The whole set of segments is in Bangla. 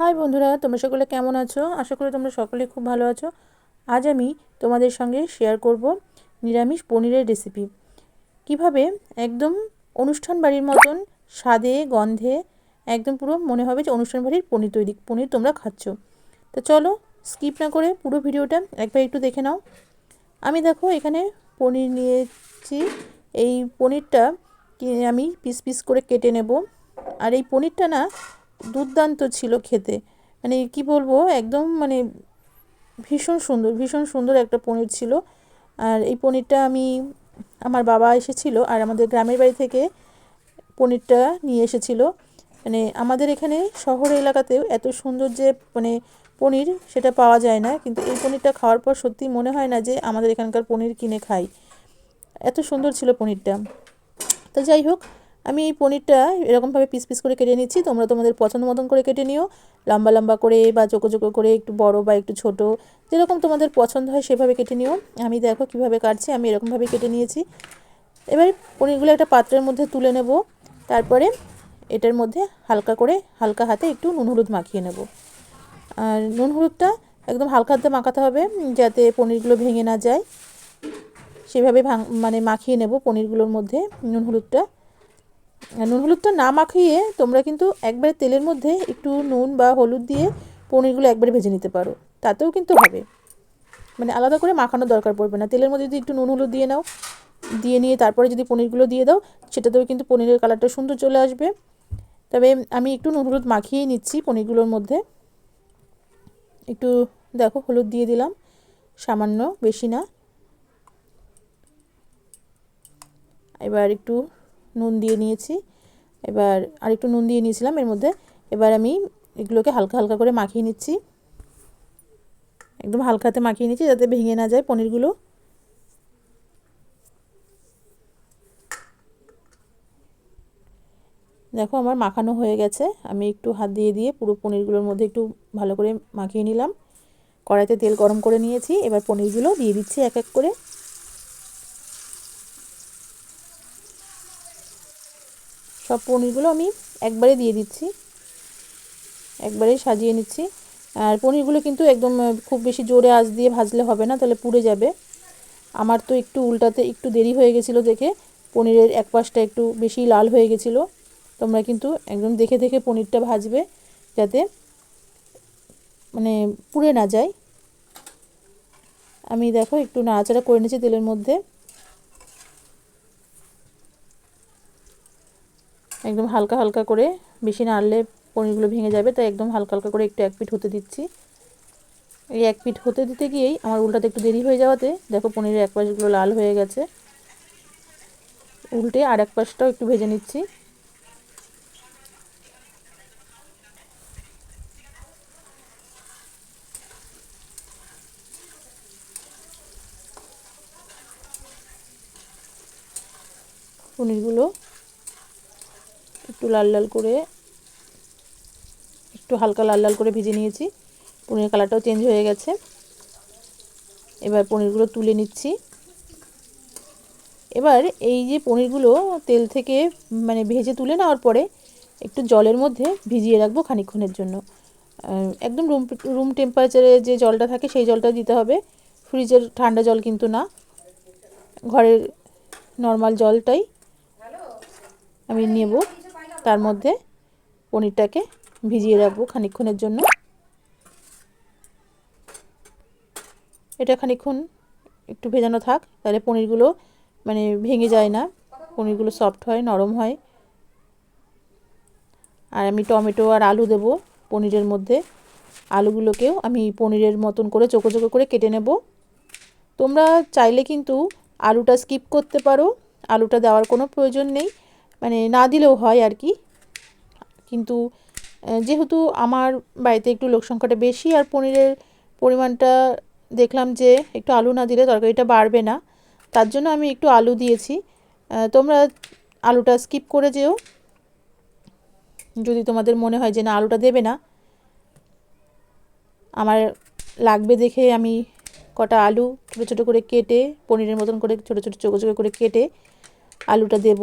হাই বন্ধুরা, তোমরা সকলে কেমন আছো? আশা করি তোমরা সকলে খুব ভালো আছো। আজ আমি তোমাদের সঙ্গে শেয়ার করব নিরামিষ পনিরের রেসিপি কীভাবে একদম অনুষ্ঠান বাড়ির মতন স্বাদে, গন্ধে একদম পুরো মনে হবে যে অনুষ্ঠান বাড়ির পনির তৈরি, পনির তোমরা খাচ্ছ। তো চলো স্কিপ না করে পুরো ভিডিওটা একবার একটু দেখে নাও। আমি দেখো এখানে পনির নিয়েছি। এই পনিরটা আমি পিস পিস করে কেটে নেব। আর এই পনিরটা না দুর্দান্ত ছিল খেতে। মানে কি বলব, একদম মানে ভীষণ সুন্দর ভীষণ সুন্দর একটা পনির ছিল। আর এই পনিরটা আমি, আমার বাবা এসেছিল আর আমাদের গ্রামের বাড়ি থেকে পনিরটা নিয়ে এসেছিল। মানে আমাদের এখানে শহর এলাকাতেও এত সুন্দর যে মানে পনির সেটা পাওয়া যায় না। কিন্তু এই পনিরটা খাওয়ার পর সত্যি মনে হয় না যে আমাদের এখানকার পনির কিনে খাই। এত সুন্দর ছিল পনিরটা। তো যাই হোক আমি এই পনিরটা এরকমভাবে পিস পিস করে কেটে নিচ্ছি। তোমরা তোমাদের পছন্দ মতন করে কেটে নিও। লম্বা লম্বা করে বা চোখো চোখো করে একটু বড় বা একটু ছোট, যেরকম তোমাদের পছন্দ হয় সেভাবে কেটে নিও। আমি দেখো কীভাবে কাটছি, আমি এরকমভাবে কেটে নিয়েছি। এবার পনিরগুলো একটা পাত্রের মধ্যে তুলে নেব। তারপরে এটার মধ্যে হালকা করে, হালকা হাতে একটু নুন হলুদ মাখিয়ে নেব। আর নুন হলুদটা একদম হালকা হাতে মাখাতে হবে, যাতে পনিরগুলো ভেঙে না যায়। সেভাবে মানে মাখিয়ে নেব পনিরগুলোর মধ্যে নুন হলুদটা। নুন হলুদটা না মাখিয়ে তোমরা কিন্তু একবারে তেলের মধ্যে একটু নুন বা হলুদ দিয়ে পনিরগুলো একবারে ভেজে নিতে পারো। তাতেও কিন্তু হবে। মানে আলাদা করে মাখানোর দরকার পড়বে না। তেলের মধ্যে যদি একটু নুন হলুদ দিয়ে নাও, দিয়ে নিয়ে তারপরে যদি পনিরগুলো দিয়ে দাও, সেটাতেও কিন্তু পনিরের কালারটা সুন্দর চলে আসবে। তবে আমি একটু নুন হলুদ মাখিয়ে নিচ্ছি পনিরগুলোর মধ্যে। একটু দেখো, হলুদ দিয়ে দিলাম। সামান্য, বেশি না। এবার একটু নুন দিয়ে নিয়েছি। এবার আরেকটু নুন দিয়ে নিয়েছিলাম, এর মধ্যে এবার আমি এগুলোকে হালকা হালকা করে মাখিয়ে নিচ্ছি। একদম হালকাতে মাখিয়ে নিচ্ছি যাতে ভেঙে না যায় পনিরগুলো। দেখো আমার মাখানো হয়ে গেছে। আমি একটু হাত দিয়ে দিয়ে পুরো পনিরগুলোর মধ্যে একটু ভালো করে মাখিয়ে নিলাম। কড়াইতে তেল গরম করে নিয়েছি। এবার পনিরগুলো দিয়ে দিচ্ছি এক এক করে। সব পনিরগুলো আমি একবারে দিয়ে দিচ্ছি। একবারে সাজিয়ে নিচ্ছি। আর পনিরগুলো কিন্তু একদম খুব বেশি জোরে আঁচ দিয়ে ভাজলে হবে না, তাহলে পুড়ে যাবে। আমার তো একটু উল্টাতে একটু দেরি হয়ে গেছিল দেখে, পনিরের এক পাশটা একটু বেশি লাল হয়ে গেছিল। তোমরা কিন্তু একদম দেখে দেখে পনিরটা ভাজবে, যাতে মানে পুড়ে না যায়। আমি দেখো একটু নাড়াচাড়া করে নিয়েছি তেলের মধ্যে। একদম হালকা হালকা করে বেশি নাড়লে পনিরগুলো ভেঙে যাবে, তাই একদম হালকা হালকা করে একটু এক পিঠ হতে দিচ্ছি। এই এক পিঠ হতে দিতে গিয়েই আমার উল্টাতে একটু দেরি হয়ে যাওয়াতে দেখো পনিরের এক পাশগুলো লাল হয়ে গেছে। উল্টে আর এক পাশটাও একটু ভেজে নিচ্ছি। পনিরগুলো একটু লাল লাল করে, একটু হালকা লাল লাল করে ভেজে নিয়েছি। পনিরের কালারটাও চেঞ্জ হয়ে গেছে। এবার পনিরগুলো তুলে নিচ্ছি। এবার এই যে পনিরগুলো তেল থেকে মানে ভেজে তুলে নেওয়ার পরে একটু জলের মধ্যে ভিজিয়ে রাখব খানিক্ষণের জন্য। একদম রুম রুম টেম্পারেচারে যে জলটা থাকে সেই জলটা দিতে হবে। ফ্রিজের ঠান্ডা জল কিন্তু না। ঘরের নর্মাল জলটাই আমি নেব। তার মধ্যে পনিরটাকে ভিজিয়ে রাখব খানিক্ষণের জন্য। এটা খানিক্ষণ একটু ভেজানো থাক, তাহলে পনিরগুলো মানে ভেঙে যায় না। পনিরগুলো সফট হয়, নরম হয়। আর আমি টমেটো আর আলু দেব পনিরের মধ্যে। আলুগুলোকেও আমি পনিরের মতন করে চোখো চোখো করে কেটে নেব। তোমরা চাইলে কিন্তু আলুটা স্কিপ করতে পারো। আলুটা দেওয়ার কোনো প্রয়োজন নেই। মানে না দিলেও হয় আর কি। কিন্তু যেহেতু আমার বাড়িতে একটু লোক সংখ্যাটা বেশি আর পনিরের পরিমাণটা দেখলাম যে একটু আলু না দিলে তরকারিটা বাড়বে না, তার জন্য আমি একটু আলু দিয়েছি। তোমরা আলুটা স্কিপ করে যেও। যদি তোমাদের মনে হয় যে না, আলুটা দেবে না। আমার লাগবে দেখে আমি কটা আলু ছোটো ছোটো করে কেটে, পনিরের মতন করে ছোটো ছোটো চোখো চোখো করে কেটে আলুটা দেব।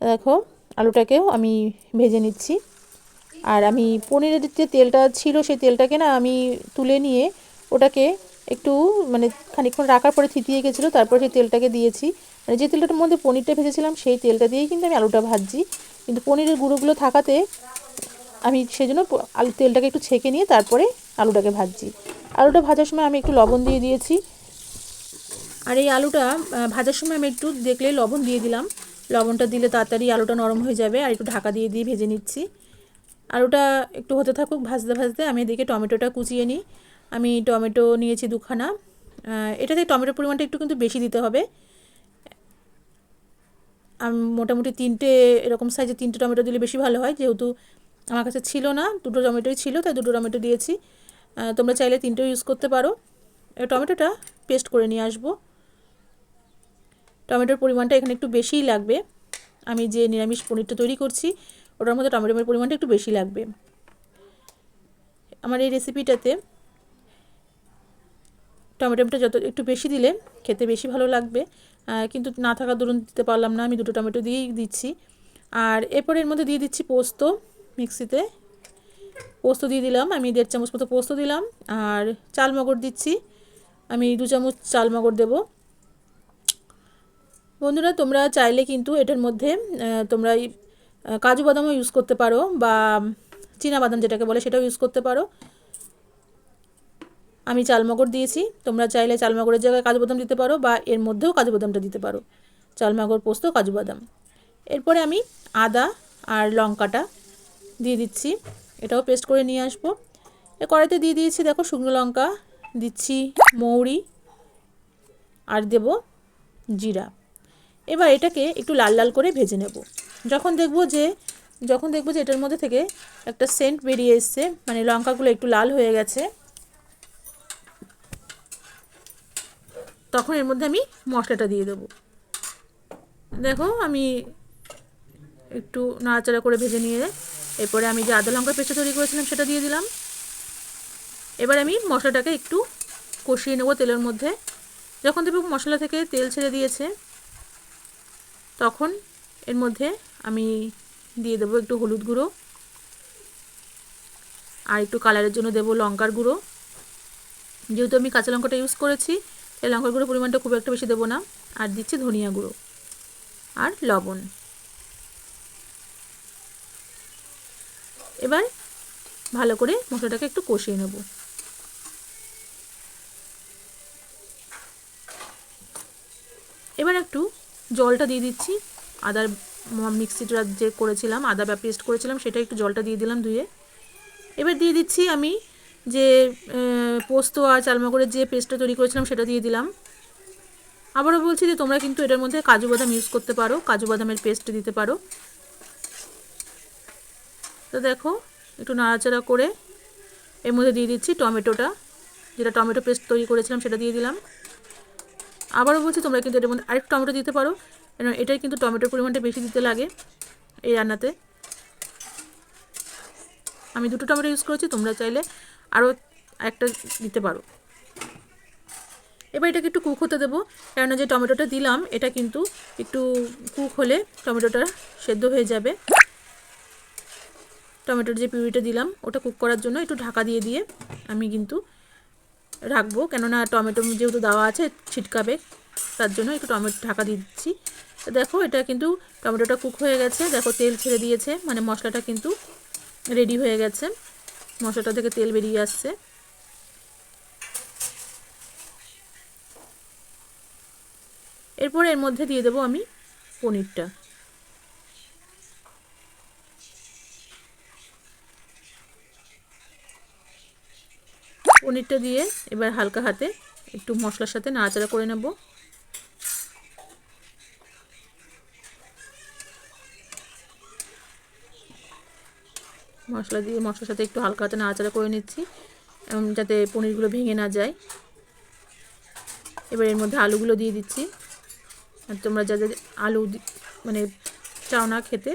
দেখো, আলুটাকেও আমি ভেজে নিচ্ছি। আর আমি পনিরের যে তেলটা ছিল, সেই তেলটাকে না আমি তুলে নিয়ে ওটাকে একটু মানে খানিকক্ষণ রাখার পরে থিতিয়ে গেছিল, তারপর সেই তেলটাকে দিয়েছি। মানে যে তেলটার মধ্যে পনিরটা ভেজেছিলাম, সেই তেলটা দিয়েই কিন্তু আমি আলুটা ভাজছি। কিন্তু পনিরের গুঁড়োগুলো থাকাতে আমি সেই জন্য আলু তেলটাকে একটু ছেঁকে নিয়ে তারপরে আলুটাকে ভাজছি। আলুটা ভাজার সময় আমি একটু লবণ দিয়ে দিয়েছি। আর এই আলুটা ভাজার সময় আমি একটু দেখলে লবণ দিয়ে দিলাম। লবণটা দিলে তাড়াতাড়ি আলুটা নরম হয়ে যাবে আর একটু ঢাকা দিয়ে দিয়ে ভেজে নিচ্ছি। আলুটা একটু হতে থাকুক, ভাজতে ভাজতে আমি এদিকে টমেটোটা কুচিয়ে নিই। আমি টমেটো নিয়েছি দুখানা। এটাতে টমেটোর পরিমাণটা একটু কিন্তু বেশি দিতে হবে। আমি, মোটামুটি তিনটে, এরকম সাইজে তিনটে টমেটো দিলে বেশি ভালো হয়। যেহেতু আমার কাছে ছিল না, দুটো টমেটোই ছিল, তাই দুটো টমেটো দিয়েছি। তোমরা চাইলে তিনটেও ইউজ করতে পারো। টমেটোটা পেস্ট করে নিয়ে আসব। টমেটোর পরিমাণটা এখানে একটু বেশিই লাগবে। আমি যে নিরামিষ পনিরটা তৈরি করছি, ওটার মধ্যে টমেটোর পরিমাণটা একটু বেশি লাগবে। আমার এই রেসিপিটাতে টমেটোটা যত, একটু বেশি দিলে খেতে বেশি ভালো লাগবে। কিন্তু না থাকা দরুন দিতে পারলাম না, আমি দুটো টমেটো দিয়েই দিচ্ছি। আর এরপর এর মধ্যে দিয়ে দিচ্ছি পোস্ত মিক্সিতে। পোস্ত দিয়ে দিলাম, আমি দেড় চামচ মতো পোস্ত দিলাম। আর চাল মগর দিচ্ছি, আমি দু চামচ চাল মগর দেবো। বন্ধুরা, তোমরা চাইলে কিন্তু এটার মধ্যে তোমরা কাজু বাদামও ইউজ করতে পারো বা বাদাম যেটাকে বলে সেটাও ইউজ করতে পারো। আমি চালমগর দিয়েছি, তোমরা চাইলে চালমগরের জায়গায় কাজু বাদাম দিতে পারো বা এর মধ্যেও কাজু বাদামটা দিতে পারো। চালমগর পোস্ত, কাজু বাদাম। এরপরে আমি আদা আর লঙ্কাটা দিয়ে দিচ্ছি, এটাও পেস্ট করে নিয়ে আসব। এ কড়াইতে দিয়ে দিয়েছি, দেখো, শুকনো লঙ্কা, দিচ্ছি মৌরি, আর দেব জিরা। এবার এটাকে একটু লাল লাল করে ভেজে নেব। যখন দেখব যে, যখন দেখব যে এটার মধ্যে থেকে একটা সেন্ট বেরিয়ে এসছে মানে লঙ্কাগুলো একটু লাল হয়ে গেছে, তখন এর মধ্যে আমি মশলাটা দিয়ে দেবো। দেখো আমি একটু নাড়াচাড়া করে ভেজে নিয়ে এরপরে আমি যে আদা লঙ্কা পেস্টটা তৈরি করেছিলাম সেটা দিয়ে দিলাম। এবার আমি মশলাটাকে একটু কষিয়ে নেব তেলের মধ্যে। যখন দেখব মশলা থেকে তেল ছেড়ে দিয়েছে তখন এর মধ্যে আমি দিয়ে দেবো একটু হলুদ গুঁড়ো আর একটু কালারের জন্য দেবো লঙ্কার গুঁড়ো। যেহেতু আমি কাঁচা লঙ্কাটা ইউজ করেছি এই লঙ্কার গুঁড়ো পরিমাণটা খুব একটা বেশি দেবো না। আর দিচ্ছি ধনিয়া গুঁড়ো আর লবণ। এবার ভালো করে মশলাটাকে একটু কষিয়ে নেব এবার একটু জলটা দিয়ে দিচ্ছি। আদার মিক্সিটা যে করেছিলাম, আদা বা পেস্ট করেছিলাম, সেটা একটু জলটা দিয়ে দিলাম ধুয়ে। এবার দিয়ে দিচ্ছি আমি যে পোস্ত আর চালমাগরের যে পেস্টটা তৈরি করেছিলাম, সেটা দিয়ে দিলাম। আবারও বলছি যে, তোমরা কিন্তু এটার মধ্যে কাজু বাদাম ইউজ করতে পারো, কাজু বাদামের পেস্ট দিতে পারো। তো দেখো, একটু নাড়াচাড়া করে এর মধ্যে দিয়ে দিচ্ছি টমেটোটা। যেটা টমেটো পেস্ট তৈরি করেছিলাম, সেটা দিয়ে দিলাম। আবারও বলছি, তোমরা কিন্তু এটার মধ্যে আরেকটু টমেটো দিতে পারো। কারণ এটাই কিন্তু টমেটোর পরিমাণটা বেশি দিতে লাগে এই রান্নাতে। আমি দুটো টমেটো ইউজ করেছি, তোমরা চাইলে আরও একটা দিতে পারো। এবার এটাকে একটু কুক হতে দেবো, কেননা যে টমেটোটা দিলাম, এটা কিন্তু একটু কুক হলে টমেটোটা সেদ্ধ হয়ে যাবে। টমেটোর যে পিউরিটা দিলাম, ওটা কুক করার জন্য একটু ঢাকা দিয়ে দিয়ে আমি কিন্তু রাখব। কেননা টমেটো যেহেতু দেওয়া আছে, ছিটকাবে, তার জন্য একটু টমেটো ঢাকা দিচ্ছি। দেখো, এটা কিন্তু টমেটোটা কুক হয়ে গেছে। দেখো, তেল ছেড়ে দিয়েছে। মানে মশলাটা কিন্তু রেডি হয়ে গেছে। মশলাটা থেকে তেল বেরিয়ে আসছে। এরপর এর মধ্যে দিয়ে দেবো আমি পনিরটা। পনিরটা দিয়ে এবার হালকা হাতে একটু মশলার সাথে নাড়াচাড়া করে নেব। মশলা দিয়ে মশলার সাথে একটু হালকা হাতে নাড়াচাড়া করে নিচ্ছি যাতে পনিরগুলো ভেঙে না যায়। এবার এর মধ্যে আলুগুলো দিয়ে দিচ্ছি। আর তোমরা যাদের আলু মানে চাও না খেতে,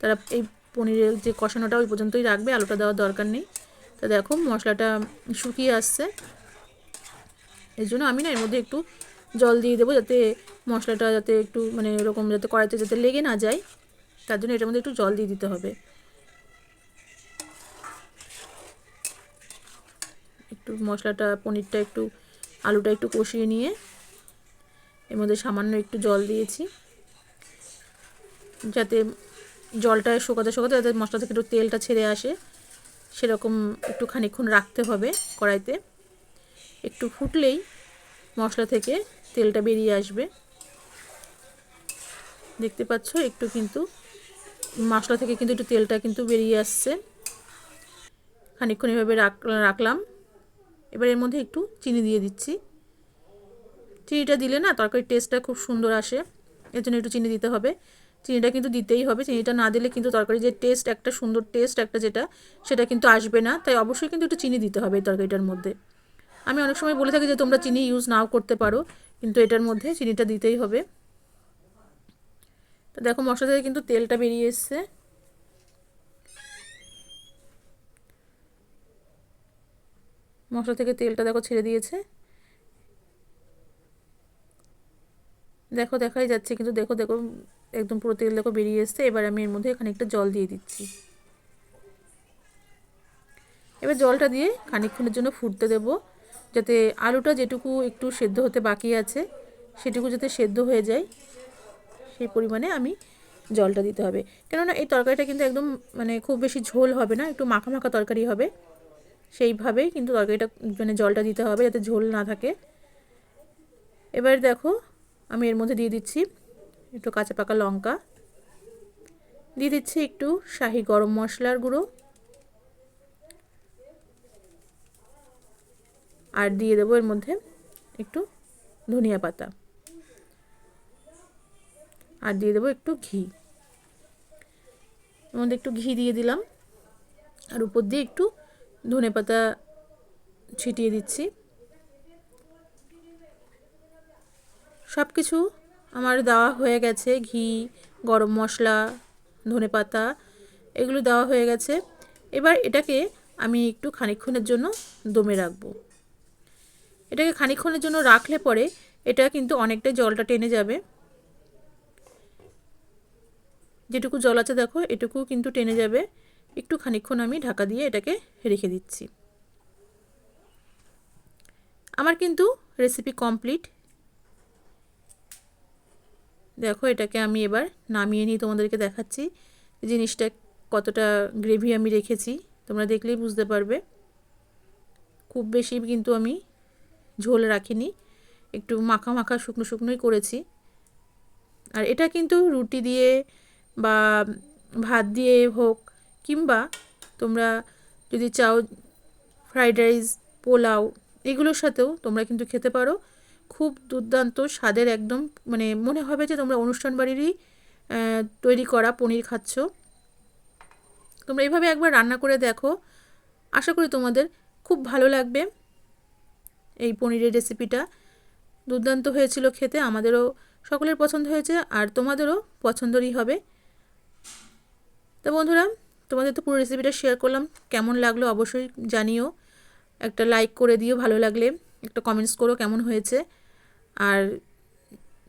তারা এই পনিরের যে কষানোটা ওই পর্যন্তই রাখবে, আলুটা দেওয়ার দরকার নেই। তা দেখো মশলাটা শুকিয়ে আসছে। এর জন্য আমি না এর মধ্যে একটু জল দিয়ে দেবো যাতে মশলাটা যাতে একটু মানে এরকম যাতে কড়াইতে যাতে লেগে না যায়। তার জন্য এটার মধ্যে একটু জল দিয়ে দিতে হবে। একটু মশলাটা, পনিরটা একটু, আলুটা একটু কষিয়ে নিয়ে এর মধ্যে সামান্য একটু জল দিয়েছি। যাতে জলটা শোকাতে শোকাতে যাতে মশলা থেকে একটু তেলটা ছেড়ে আসে। সেরকম একটু খানিক্ষণ রাখতে হবে কড়াইতে। একটু ফুটলেই মশলা থেকে তেলটা বেরিয়ে আসবে। দেখতে পাচ্ছ একটু কিন্তু মশলা থেকে কিন্তু একটু তেলটা কিন্তু বেরিয়ে আসছে। খানিক্ষণ এভাবে রাখলাম। এবার এর মধ্যে একটু চিনি দিয়ে দিচ্ছি। চিনিটা দিলে না তরকারির টেস্টটা খুব সুন্দর আসে। এর জন্য একটু চিনি দিতে হবে। চিনিটা কিন্তু দিতেই হবে। চিনিটা না দিলে কিন্তু তরকারি যে টেস্ট একটা সুন্দর টেস্ট একটা যেটা, সেটা কিন্তু আসবে না। তাই অবশ্যই কিন্তু একটু চিনি দিতে হবে এই তরকারিটার মধ্যে। আমি অনেক সময় বলে থাকি যে, তোমরা চিনি ইউজ নাও করতে পারো। কিন্তু এটার মধ্যে চিনিটা দিতেই হবে। তো দেখো, মশলা থেকে কিন্তু তেলটা বেরিয়ে এসছে। মশলা থেকে তেলটা দেখো ছেড়ে দিয়েছে। দেখো, দেখাই যাচ্ছে, কিন্তু দেখো দেখো, একদম পুরো তেল দেখো বেরিয়ে এসছে। এবার আমি এর মধ্যে খানিকটা জল দিয়ে দিচ্ছি। এবার জলটা দিয়ে খানিকক্ষণের জন্য ফুটতে দেব, যাতে আলুটা যেটুকু একটু সেদ্ধ হতে বাকি আছে, সেটুকু যাতে সেদ্ধ হয়ে যায়, সেই পরিমাণে আমি জলটা দিতে হবে। কেননা এই তরকারিটা কিন্তু একদম মানে খুব বেশি ঝোল হবে না, একটু মাখা মাখা তরকারি হবে। সেইভাবেই কিন্তু তরকারিটা মানে জলটা দিতে হবে, যাতে ঝোল না থাকে। এবার দেখো আমি এর মধ্যে দিয়ে দিচ্ছি একটু কাঁচা পাকা লঙ্কা। দিয়ে দিচ্ছি একটু শাহি গরম মশলার গুঁড়ো। আর দিয়ে দেবো এর মধ্যে একটু ধনিয়া পাতা। আর দিয়ে দেবো একটু ঘি। এর মধ্যে একটু ঘি দিয়ে দিলাম। আর উপর দিয়ে একটু ধনে পাতা ছিটিয়ে দিচ্ছি। সব কিছু আমার দেওয়া হয়ে গেছে। ঘি, গরম মশলা, ধনে পাতা, এগুলো দেওয়া হয়ে গেছে। এবার এটাকে আমি একটু খানিক্ষণের জন্য দমে রাখব। এটাকে খানিক্ষণের জন্য রাখলে পরে এটা কিন্তু অনেকটাই জলটা টেনে যাবে। যেটুকু জল আছে দেখো এটুকু কিন্তু টেনে যাবে। একটু খানিক্ষণ আমি ঢাকা দিয়ে এটাকে রেখে দিচ্ছি। আমার কিন্তু রেসিপি কমপ্লিট দেখো, এটাকে আমি এবার নামিয়ে নিয়ে তোমাদেরকে দেখাচ্ছি জিনিসটা কতটা গ্রেভি আমি রেখেছি। তোমরা দেখলেই বুঝতে পারবে। খুব বেশি কিন্তু আমি ঝোল রাখিনি, একটু মাখা মাখা শুকনো শুকনোই করেছি। আর এটা কিন্তু রুটি দিয়ে বা ভাত দিয়ে হোক কিংবা তোমরা যদি চাও ফ্রাইড রাইস, পোলাও, এগুলোর সাথেও তোমরা কিন্তু খেতে পারো। খুব দুর্দান্ত স্বাদের একদম মানে মনে হবে যে তোমরা অনুষ্ঠান বাড়িরই তৈরি করা পনির খাচ্ছ। তোমরা এইভাবে একবার রান্না করে দেখো। আশা করি তোমাদের খুব ভালো লাগবে এই পনিরের রেসিপিটা। দুর্দান্ত হয়েছিল খেতে, আমাদেরও সকলের পছন্দ হয়েছে আর তোমাদেরও পছন্দরই হবে। তো বন্ধুরা, তোমাদের তো পুরো রেসিপিটা শেয়ার করলাম। কেমন লাগল অবশ্যই জানিও। একটা লাইক করে দিও, ভালো লাগলে। একটা কমেন্টস করো কেমন হয়েছে। আর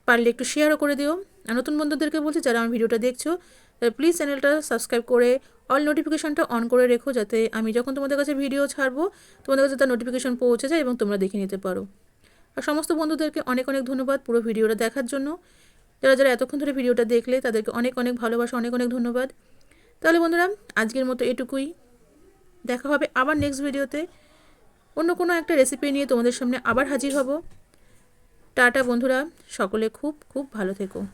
পারলে একটু শেয়ারও করে দিও। আর নতুন বন্ধুদেরকে বলছি, যারা আমার ভিডিওটা দেখছ প্লিজ চ্যানেলটা সাবস্ক্রাইব করে অল নোটিফিকেশনটা অন করে রেখো, যাতে আমি যখন তোমাদের কাছে ভিডিও ছাড়বো, তোমাদের কাছে তার নোটিফিকেশন পৌঁছে যায় এবং তোমরা দেখে নিতে পারো। আর সমস্ত বন্ধুদেরকে অনেক অনেক ধন্যবাদ পুরো ভিডিওটা দেখার জন্য। যারা যারা এতক্ষণ ধরে ভিডিওটা দেখলে, তাদেরকে অনেক অনেক ভালোবাসা, অনেক অনেক ধন্যবাদ। তাহলে বন্ধুরা, আজকের মতো এটুকুই। দেখা হবে আবার নেক্সট ভিডিওতে অন্য কোনো একটা রেসিপি নিয়ে তোমাদের সামনে আবার হাজির হব। টাটা বন্ধুরা, সকলে খুব খুব ভালো থেকো।